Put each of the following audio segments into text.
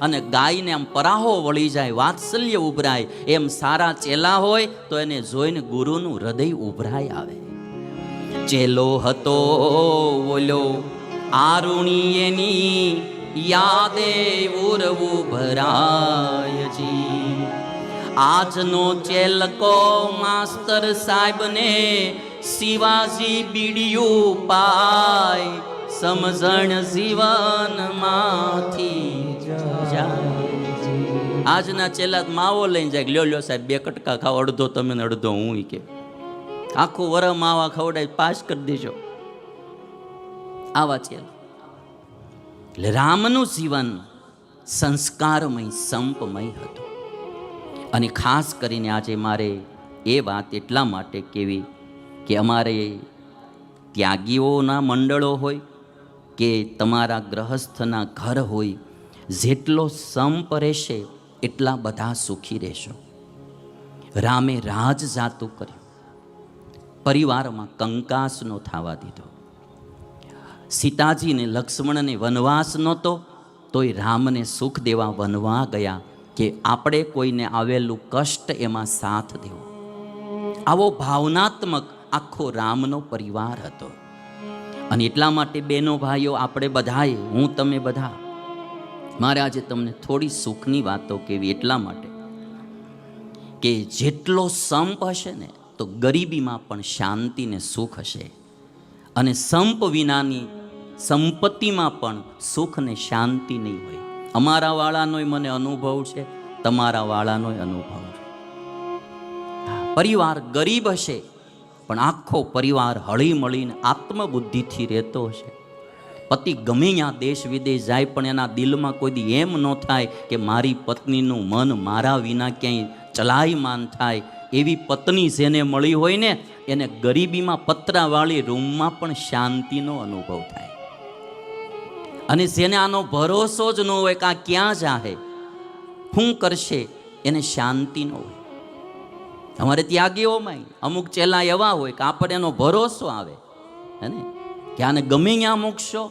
અને ગાયને આમ પરાહો વળી જાય, વાત્સલ્ય ઉભરાય. એમ સારા ચેલા હોય તો એને જોઈને ગુરુનું હૃદય ઉભરાય આવે. ચેલો હતો ઓલો આરુણી એની યાદે ઉરવું ભરાયજી આજનો ચેલકો માસ્તર સાહેબને શિવાજી બીડિયું પાય. સમજણ જીવનમાં આજના ચેલા માવો લઈને જાય લ્યો લ્યો સાહેબ, બે કટકા ખાવ અડધો તમે અડધો હું કે. આખું વર માવા ખવડાવી પાસ કરી દેજો. આવા ચેલા. એટલે રામનું જીવન સંસ્કારમય, સંપમય હતું. અને ખાસ કરીને આજે મારે એ વાત એટલા માટે કેવી કે અમારે ત્યાગીઓના મંડળો હોય કે તમારા ગ્રહસ્થના ઘર હોય, જેટલો સંપ રહેશે એટલા બધા સુખી રહેશો. રામે રાજ જાતું કર્યું. પરિવારમાં કંકાસ નો થવા દીધો. સીતાજીને લક્ષ્મણને વનવાસ નહોતો, તોય રામને સુખ દેવા વનવા ગયા કે આપણે કોઈને આવેલું કષ્ટ એમાં સાથ દેવો. આવો ભાવનાત્મક આખો રામનો પરિવાર હતો. અને એટલા માટે બેનો ભાઈઓ, આપણે બધાએ, હું, તમે બધા મારે આજે તમને થોડી સુખની વાતો કેવી એટલા માટે કે જેટલો સંપ હશે ને, તો ગરીબીમાં પણ શાંતિ ને સુખ હશે. અને સંપ વિનાની સંપત્તિમાં પણ સુખ ને શાંતિ નહીં હોય. અમારા વાળાનોય મને અનુભવ છે, તમારા વાળાનોય અનુભવ છે. પરિવાર ગરીબ હશે, પણ આખો પરિવાર હળી મળીને આત્મબુદ્ધિથી રહેતો હશે. પતિ ગમે ત્યાં દેશ વિદેશ જાય, પણ એના દિલમાં કોઈ એમ ન થાય કે મારી પત્નીનું મન મારા વિના ક્યાંય ચલાયમાન થાય. એવી પત્ની જેને મળી હોય ને, એને ગરીબીમાં પતરાવાળી રૂમમાં પણ શાંતિનો અનુભવ થાય. અને જેને આનો ભરોસો જ ન હોય કે આ ક્યાં જાહે, શું કરશે, એને શાંતિ ન હોય. અમારે ત્યાગીઓમાં અમુક ચેલા એવા હોય કે આપણને એનો ભરોસો આવે. હે ને? કે આને ગમે ત્યાં મૂકશો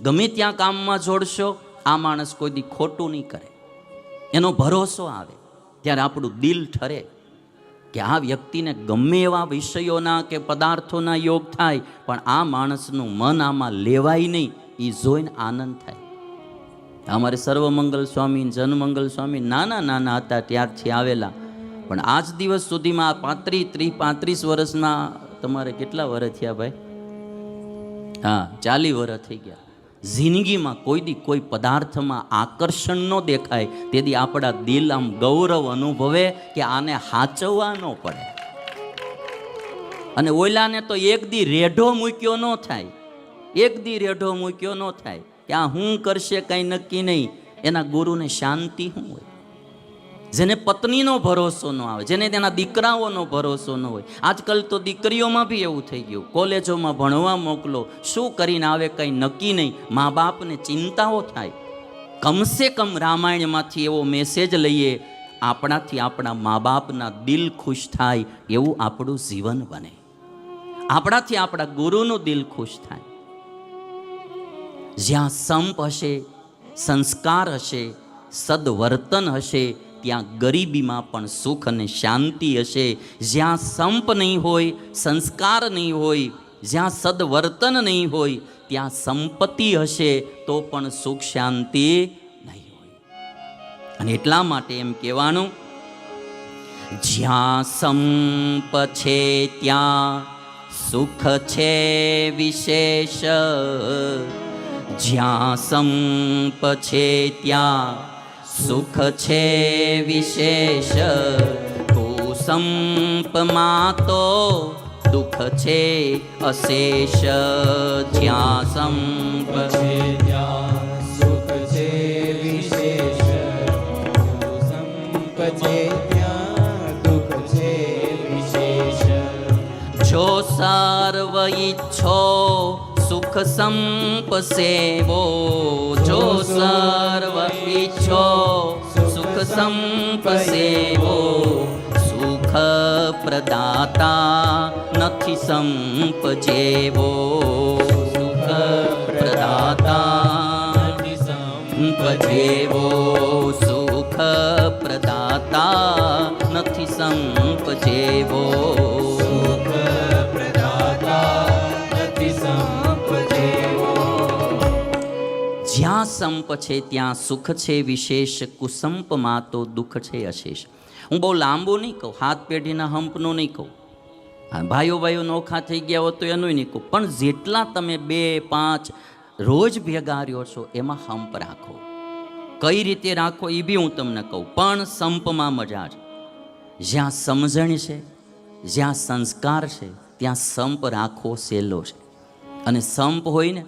ગમે ત્યાં કામમાં જોડશો, આ માણસ કોઈ દી ખોટું નહીં કરે. એનો ભરોસો આવે, ત્યારે આપણું દિલ ઠરે કે આ વ્યક્તિને ગમે એવા વિષયોના કે પદાર્થોના યોગ થાય, પણ આ માણસનું મન આમાં લેવાય નહીં એ જોઈને આનંદ થાય. અમારે સર્વમંગલ સ્વામી જનમંગલ સ્વામી નાના નાના હતા ત્યારથી આવેલા, પણ આજ દિવસ સુધીમાં પાંત્રીસ ત્રીસ પાંત્રીસ વર્ષના તમારે કેટલા વર્ષ થયા ભાઈ? હા, ચાલી વર્ષ થઈ ગયા. જિંદગીમાં કોઈ દી કોઈ પદાર્થમાં આકર્ષણ ન દેખાય તેથી આપણા દિલ આમ ગૌરવ અનુભવે કે આને હાચવવા ન પડે. અને ઓલાને તો એક દી રેઢો મૂક્યો ન થાય, એક દી રેઢો મૂક્યો ન થાય કે આ હું કરશે કંઈ નક્કી નહીં, એના ગુરુને શાંતિ શું હોય? જેને પત્નીનો ભરોસો ન આવે, જેને તેના દીકરાઓનો ભરોસો ન હોય. આજકાલ તો દીકરીઓમાં બી એવું થઈ ગયું. કોલેજોમાં ભણવા મોકલો, શું કરીને આવે કંઈ નક્કી નહીં. મા બાપને ચિંતાઓ થાય. કમસે કમ રામાયણમાંથી એવો મેસેજ લઈએ, આપણાથી આપણા મા બાપના દિલ ખુશ થાય એવું આપણું જીવન બને. આપણાથી આપણા ગુરુનું દિલ ખુશ થાય. જ્યાં સંપ હશે, સંસ્કાર હશે, સદવર્તન હશે ત્યાં ગરીબીમાં પણ સુખ અને શાંતિ હશે. જ્યાં સંપ નહીં હોય, સંસ્કાર નહીં હોય, જ્યાં સદવર્તન નહીં હોય, ત્યાં સંપત્તિ હશે તો પણ સુખ શાંતિ નહીં હોય. અને એટલા માટે એમ કહેવાનું, જ્યાં સંપ છે ત્યાં સુખ છે વિશેષ. જ્યાં સંપ છે ત્યાં સુખ છે વિશેષ. કુસંપમાં તો દુઃખ છે અશેષ. જ્યાં સંપ છે ત્યાં સુખ છે વિશેષ. સંપ છે ત્યાં દુઃખ છે વિશેષ. જો સર્વ ઈચ્છો સુખ સંપસેવો જો સર્વ ઈચ્છો સુખ સંપસેવો સુખ પ્રદાતા નથી સંપજેવો સુખ પ્રદાતા સંપજેવો સુખ પ્રદાતા નથી સંપજેવો સંપ છે, ત્યાં સુખ છે, વિશેષ કુસંપમાં તો દુઃખ છે, અશેષ. હું બહુ લાંબો નહીં કહું, હાથ પેઢીના હંપનું નહીં કહું. ભાઈઓ ભાઈઓ નોખા થઈ ગયા હોત તો એનું નહીં કહું. પણ જેટલા તમે બે, પાંચ રોજ ભેગા રહ્યો છો, એમાં હંપ રાખો. કઈ રીતે રાખો એ બી હું તમને કહું. પણ સંપમાં મજા છે જ્યાં સમજણ છે, જ્યાં સંસ્કાર છે, ત્યાં સંપ રાખવો સહેલો છે. અને સંપ હોય ને,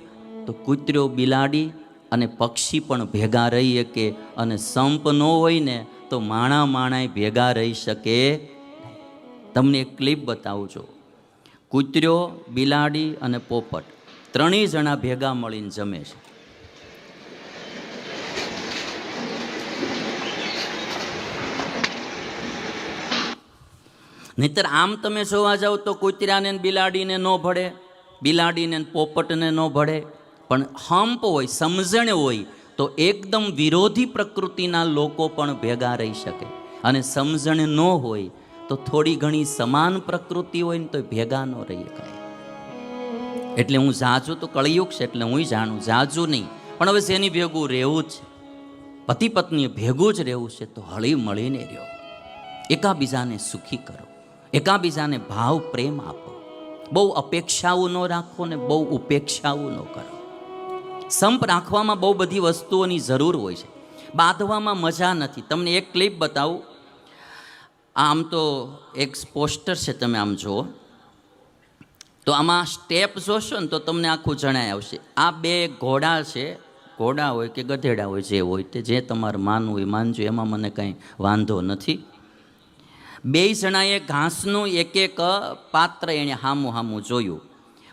તો કૂતરો બિલાડી અને પક્ષી પણ ભેગા રહી શકે અને સંપ ન હોય ને તો માણા માણાય ભેગા રહી શકે. તમને એક ક્લિપ બતાવું છું. કૂતરો, બિલાડી અને પોપટ ત્રણેય જણા ભેગા મળીને જમે છે. નહીતર આમ તમે જોવા જાઓ તો કૂતરાને બિલાડીને ન ભળે, બિલાડીને પોપટને ન ભળે. પણ હંપ હોય, સમજણ હોય, તો એકદમ વિરોધી પ્રકૃતિના લોકો પણ ભેગા રહી શકે. અને સમજણ ન હોય, તો થોડી ઘણી સમાન પ્રકૃતિ હોય ને તો ભેગા ન રહી શકાય. એટલે હું જાજુ તો કળિયુગ છે, એટલે હું જાણું, જાજુ નહીં. પણ હવે શેની ભેગું રહેવું છે પતિ પત્નીએ ભેગું જ રહેવું છે, તો હળી મળીને રહ્યો. એકાબીજાને સુખી કરો. એકાબીજાને ભાવ પ્રેમ આપો. બહુ અપેક્ષાઓ ન રાખો ને બહુ ઉપેક્ષાઓ ન કરો. સંપ રાખવામાં બહુ બધી વસ્તુઓની જરૂર હોય છે. બાંધવામાં મજા નથી. તમને એક ક્લિપ બતાવું. આમ તો એક પોસ્ટર છે તમે આમ જુઓ. તો આમાં સ્ટેપ જોશો ને તો તમને આખું જણાય આવશે. આ બે ઘોડા છે. ઘોડા હોય કે ગધેડા હોય, જે હોય તે જે તમારે માનવું હોય, માનજો. એમાં મને કંઈ વાંધો નથી. બે જણાએ ઘાસનું એક એક પાત્ર એણે હામું હામું જોયું.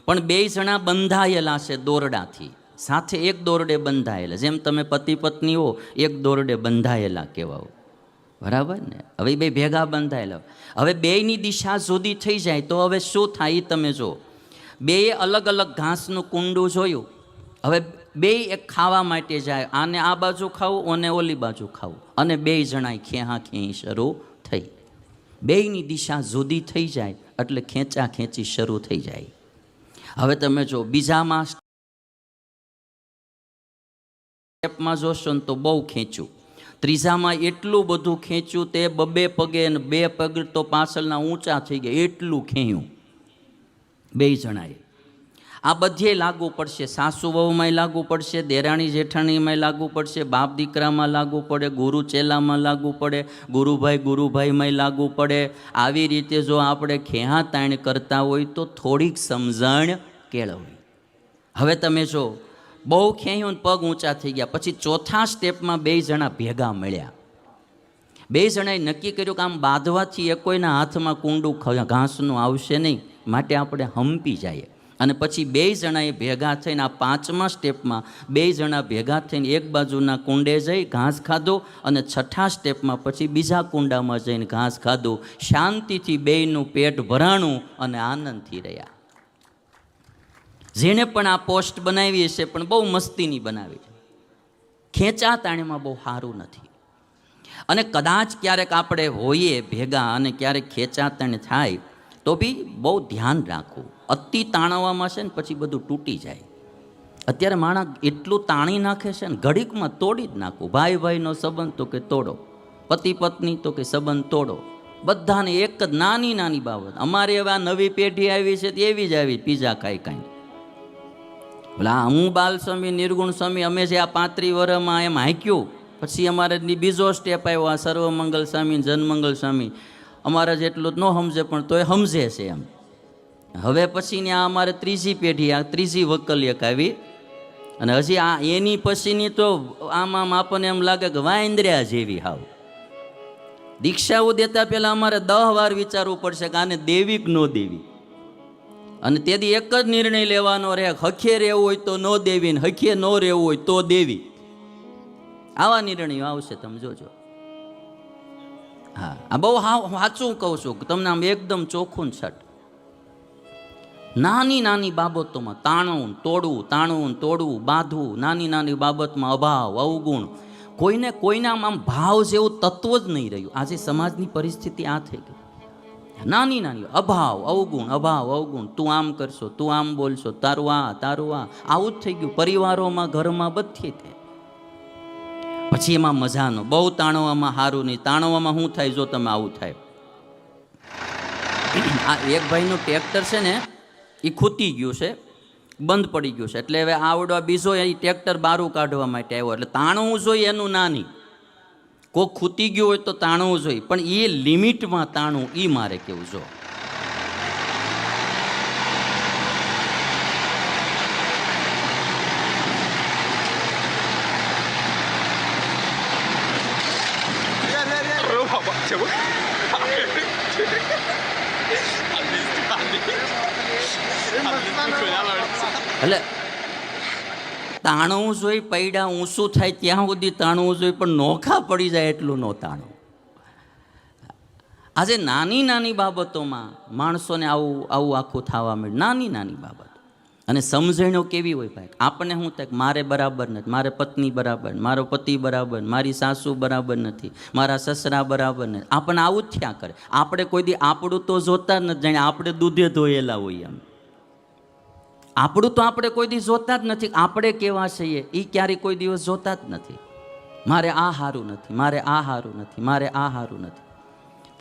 પણ બે જણા બંધાયેલા છે દોરડાથી. સાથે એક દોરડે બંધાયેલા. જેમ તમે પતિ પત્ની હો, એક દોરડે બંધાયેલા કહેવાઓ. બરાબર ને? હવે બે ભેગા બંધાયેલા. હવે બેયની દિશા જુદી થઈ જાય તો હવે શું થાય તમે જો બેએ અલગ અલગ ઘાસનું કુંડું જોયું. હવે બે એક ખાવા માટે જાય. આને આ બાજુ ખાવું અને ઓલી બાજુ ખાવું. અને બે જણાય, ખેહા, ખેહી, શરૂ થઈ. બેયની દિશા જુદી થઈ જાય એટલે ખેંચા ખેંચી શરૂ થઈ જાય. હવે તમે જો બીજામાં સ્ટેપમાં જોશો ને તો બહુ ખેંચ્યું ત્રીજામાં એટલું બધું ખેંચ્યું તે બબે પગે ને બે પગ તો પાછળના ઊંચા થઈ ગયા, એટલું ખેંયું. બે જણાએ. આ બધે લાગુ પડશે, સાસુ વહુમાંય લાગુ પડશે, દેરાણી જેઠાણીમાંય લાગુ પડશે, બાપ દીકરામાં લાગુ પડે, ગુરુ ચેલામાં લાગુ પડે, ગુરુભાઈ ગુરુભાઈમાંય લાગુ પડે. આવી રીતે જો આપણે ખેહા તાણ કરતા હોય તો થોડીક સમજણ કેળવવી. હવે તમે જો બહુ ખેંયું ને પગ ઊંચા થઈ ગયા. પછી ચોથા સ્ટેપમાં બે જણા ભેગા મળ્યા. બે જણાએ નક્કી કર્યું કે આમ બાંધવાથી એ કોઈના હાથમાં કુંડું ઘાસનું આવશે નહીં, માટે આપણે હંપી જઈએ. અને પછી બે જણાએ ભેગા થઈને આ પાંચમા સ્ટેપમાં બે જણા ભેગા થઈને એક બાજુના કુંડે જઈ ઘાસ ખાધો અને છઠ્ઠા સ્ટેપમાં પછી બીજા કુંડામાં જઈને ઘાસ ખાધું. શાંતિથી બેયનું પેટ ભરાણું અને આનંદથી રહ્યા. જેણે પણ આ પોસ્ટ બનાવી હશે, પણ બહુ મસ્તીની બનાવી છે. ખેંચા તાણીમાં બહુ સારું નથી. અને કદાચ ક્યારેક આપણે હોઈએ ભેગા અને ક્યારેક ખેંચાતણ થાય, તો બી બહુ ધ્યાન રાખવું. અતિ તાણવામાં છે ને પછી બધું તૂટી જાય. અત્યારે માણસ એટલું તાણી નાખે છે ને, ઘડીકમાં તોડી જ નાખવું ભાઈ ભાઈનો સંબંધ તો કે તોડો. પતિ પત્ની તો કે સંબંધ તોડો. બધાને એક જ નાની નાની બાબત. અમારે હવે આ નવી પેઢી આવી છે, તે એવી જ આવી, પીઝા ખાઈ કાંઈ ઓલા હું બાલ નિર્ગુણ સ્વામી, અમે જે આ પાંત્રી વર્ષમાં એમ હાંક્યું, પછી અમારે બીજો સ્ટેપ આવ્યો, આ સર્વમંગલ સ્વામી, જનમંગલ સ્વામી. અમારા જેટલું ન સમજે, પણ તોય સમજે છે એમ. હવે પછીની આ અમારે ત્રીજી પેઢી, આ ત્રીજી વકલ્યક આવી. અને હજી આ એની પછીની તો આમ આમ આપણને એમ લાગે કે વાંદર્યા જેવી હાવ. દીક્ષાઓ દેતા પહેલાં અમારે દહ વાર વિચારવું પડશે કે આને દેવી કે ન દેવી. અને તેથી એક જ નિર્ણય લેવાનો રહે, હખે રહેવું હોય તો ન દેવી ને હખે ન રહેવું હોય તો દેવી. આવા નિર્ણયો આવશે, તમે જોજો. હા, આ બહુ હા, સાચું કહું છું તમને આમ એકદમ ચોખ્ખું છટ. નાની નાની બાબતોમાં તાણવું તોડવું તાણવું તોડવું, બાંધવું, નાની નાની બાબતમાં અભાવ, અવગુણ, કોઈને કોઈનામાં આમ ભાવ જેવું તત્વ જ નહીં રહ્યું. આજે સમાજની પરિસ્થિતિ આ થઈ ગઈ. નાની નાની, અભાવ, અવગુણ અભાવ, અવગુણ. તું આમ કરશો, તું આમ બોલશો, તારું આ તારું આ. આવું જ થઈ ગયું. પરિવારોમાં, ઘરમાં બધી તે. પછી એમાં મજાનો, બહુ તાણવામાં સારું નહીં. તાણવામાં શું થાય? જો તમે આવું થાય. આ એક ભાઈનું ટ્રેક્ટર છે ને એ ખૂતી ગયું છે. બંધ પડી ગયું છે. એટલે હવે આવડવા બીજો એ ટ્રેક્ટર બારું કાઢવા માટે આવ્યો. એટલે તાણવું જોઈએ એનું નાની. કોક ખૂતી ગયો હોય તો તાણવું જોઈએ. પણ એ લિમિટમાં તાણવું એ મારે કેવું જો એટલે તાણવું જોઈએ પૈડા ઊંચું થાય ત્યાં સુધી તાણવું જોઈએ પણ નોખા પડી જાય એટલું ન તાણવું. આજે નાની નાની બાબતોમાં માણસોને આવું આવું આખું થવા મળે નાની નાની બાબત. અને સમજણો કેવી હોય ભાઈ? આપણને શું થાય મારે બરાબર નથી. મારે પત્ની બરાબર મારો પતિ બરાબર મારી સાસુ બરાબર નથી. મારા સસરા બરાબર નથી. આપણને આવું જ થયા કરે. આપણે કોઈ દી આપણું તો જોતા જ નથી. જાણે આપણે દૂધે ધોયેલા હોઈએ એમ. આપણું તો આપણે કોઈ દિવસ જોતા જ નથી. આપણે કેવા છીએ? એ ક્યારેય કોઈ દિવસ જોતા જ નથી. મારે આ સારું નથી, મારે આ સારું નથી, મારે આ સારું નથી.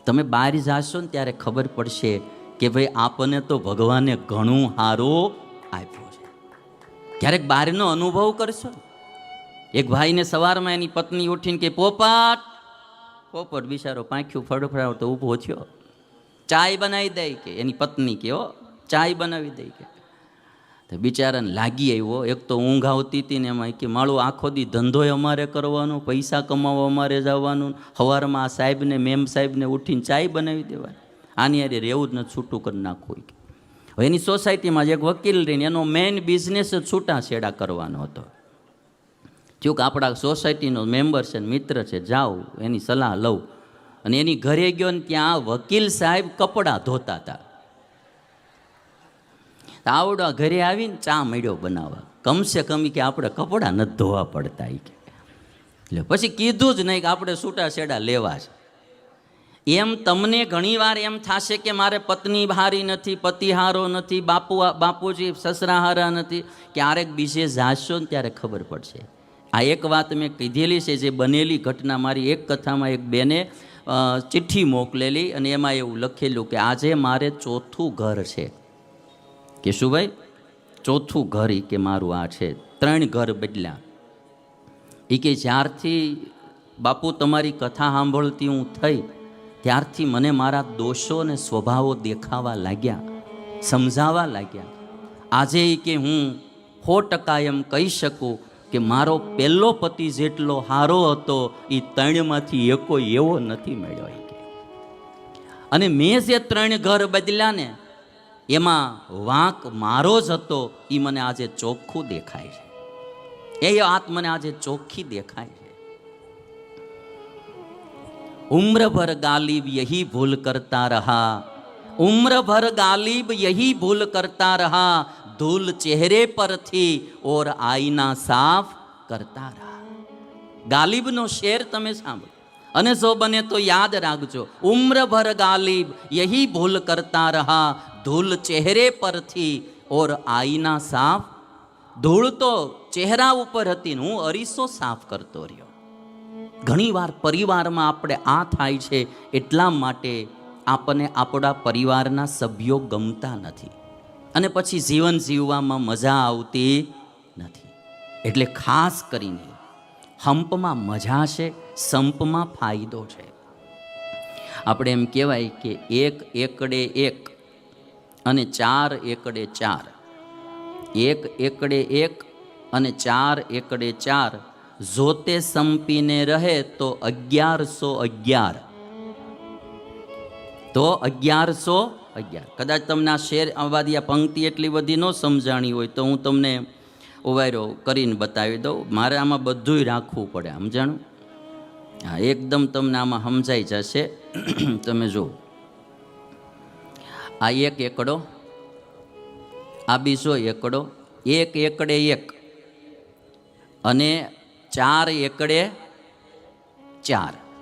તમે બહાર જાશો ને ત્યારે ખબર પડશે કે ભાઈ આપણને તો ભગવાને ઘણું સારું આપ્યું છે. ક્યારેક બહારનો અનુભવ કરશો. એક ભાઈને સવારમાં એની પત્ની ઉઠીને કે, પોપટ પોપટ, બિચારો પાંખ્યું ફડફડાવતો ઊભો થયો. ચાય બનાવી દઈ કે. એની પત્ની કે, હો, ચાય બનાવી દઈ કે. તો બિચારાને લાગી આવ્યો. એક તો ઊંઘ આવતી હતી ને એમાં કે માળું આખો દી ધંધોય અમારે કરવાનો, પૈસા કમાવા અમારે જવાનું. સવારમાં આ સાહેબને, મેમ સાહેબને ઉઠીને ચાય બનાવી દેવાની. આની અરે રહેવું જ નથી છૂટું કરી નાખવું હવે એની સોસાયટીમાં જ એક વકીલ રહીને એનો મેઇન બિઝનેસ જ છૂટાછેડા કરવાનો હતો. જોકે આપણા સોસાયટીનો મેમ્બર છે મિત્ર છે જાઉં એની સલાહ લઉં. અને એની ઘરે ગયો ને ત્યાં વકીલ સાહેબ કપડાં ધોતા હતા. આવડો ઘરે આવીને ચા મળ્યો બનાવવા. કમસે કમ કે આપણે કપડાં નથી ધોવા પડતા એ કે. એટલે પછી કીધું જ નહીં કે આપણે છૂટા છેડા લેવા છે. એમ તમને ઘણીવાર એમ થશે કે મારે પત્ની હારી નથી પતિ હારો નથી, બાપુ બાપુજી સસરા હારા નથી. ક્યારેક બીજે જાશો ને ત્યારે ખબર પડશે. આ એક વાત મેં કીધેલી છે, જે બનેલી ઘટના મારી એક કથામાં એક બેને ચિઠ્ઠી મોકલેલી અને એમાં એવું લખેલું કે આજે મારે ચોથું ઘર છે. કે શું ભાઈ ચોથું ઘર એ કે મારું આ છે. ત્રણ ઘર બદલ્યા. એ કે જ્યારથી બાપુ તમારી કથા સાંભળતી હું થઈ, ત્યારથી મને મારા દોષો અને સ્વભાવો દેખાવા લાગ્યા, સમજાવા લાગ્યા. આજે કે હું સો ટકા એમ કહી શકું કે મારો પહેલો પતિ જેટલો હારો હતો એ ત્રણમાંથી એકો એવો નથી મળ્યો અને મેં જે ત્રણ ઘર બદલ્યા ને એમાં વાંક મારો જ હતો એ મને આજે ચોખ્ખું દેખાય છે. એ આત્મને આજે ચોખ્ખી દેખાય છે. ઉમ્રભર ગાલિબ યહી ભૂલ કરતા રહા. ઉમ્રભર ગાલિબ યહી ભૂલ કરતા રહા. ધૂલ ચહેરે પરથી ઓર આઈના સાફ કરતા રહા. ગાલિબનો શેર તમે સાંભળો. અને જો બને તો યાદ રાખજો. ઉમ્રભર ગાલિબ યહી ભૂલ કરતા રહા. ધૂલ ચહેરે પરથી ઓર આઈના સાફ. ધૂળ તો ચહેરા ઉપર હતી હું અરીસો સાફ કરતો રહ્યો. ઘણીવાર પરિવારમાં આપણે આ થાય છે એટલા માટે આપણને આપણા પરિવારના સભ્યો ગમતા નથી. અને પછી જીવન જીવવામાં મજા આવતી નથી. એટલે ખાસ કરીને હંપમાં મજા છે સંપમાં ફાયદો છે. આપણે એમ કહેવાય કે એક એકડે એક અને ચાર એકડે ચાર. એક એકડે એક અને ચાર એકડે ચાર. જોતે સંપીને રહે તો અગિયારસો અગિયાર. તો અગિયારસો અગિયાર. કદાચ તમને આ શેર આવાદી આ પંક્તિ એટલી બધી ન સમજાણી હોય તો હું તમને ઉવાયરો કરીને બતાવી દઉં. મારે આમાં બધુંય રાખવું પડે, સમજાણું? હા, એકદમ તમને આમાં સમજાઈ જશે. તમે જુઓ. આ એક એકડો, આ બીજો એકડો, એક એકડે એક અને ચાર એકડે ચાર.